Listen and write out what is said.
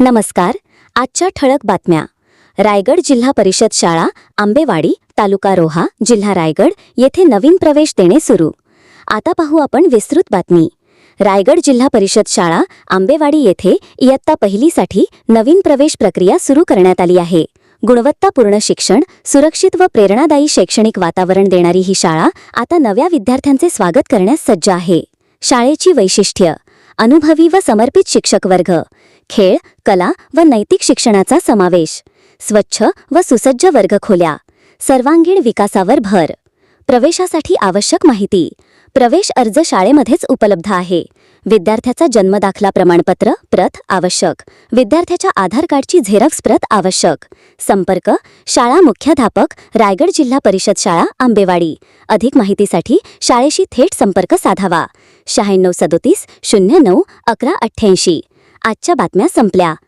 नमस्कार आजच्या ठळक बातम्या. रायगड जिल्हा परिषद शाळा आंबेवाडी तालुका रोहा जिल्हा रायगड येथे नवीन प्रवेश देणे सुरू. आता पाहू आपण विस्तृत बातमी. रायगड जिल्हा परिषद शाळा आंबेवाडी येथे इयत्ता पहिलीसाठी नवीन प्रवेश प्रक्रिया सुरू करण्यात आली आहे. गुणवत्तापूर्ण शिक्षण सुरक्षित व प्रेरणादायी शैक्षणिक वातावरण देणारी ही शाळा आता नव्या विद्यार्थ्यांचे स्वागत करण्यास सज्ज आहे. शाळेची वैशिष्ट्य अनुभवी व समर्पित शिक्षक वर्ग खेळ कला व नैतिक शिक्षणाचा समावेश. स्वच्छ व सुसज्ज वर्गखोल्या सर्वांगीण विकासावर भर. प्रवेशासाठी आवश्यक माहिती. प्रवेश अर्ज शाळेमध्येच उपलब्ध आहे. विद्यार्थ्याचा जन्मदाखला प्रमाणपत्र प्रत आवश्यक. विद्यार्थ्याच्या आधार कार्डची झेरॉक्स प्रत आवश्यक. संपर्क शाळा मुख्याध्यापक रायगड जिल्हा परिषद शाळा आंबेवाडी. अधिक माहितीसाठी शाळेशी थेट संपर्क साधावा. शहाण्णव सदोतीस शून्य नऊ अकरा अठ्ठ्याऐंशी. आजच्या बातम्या संपल्या.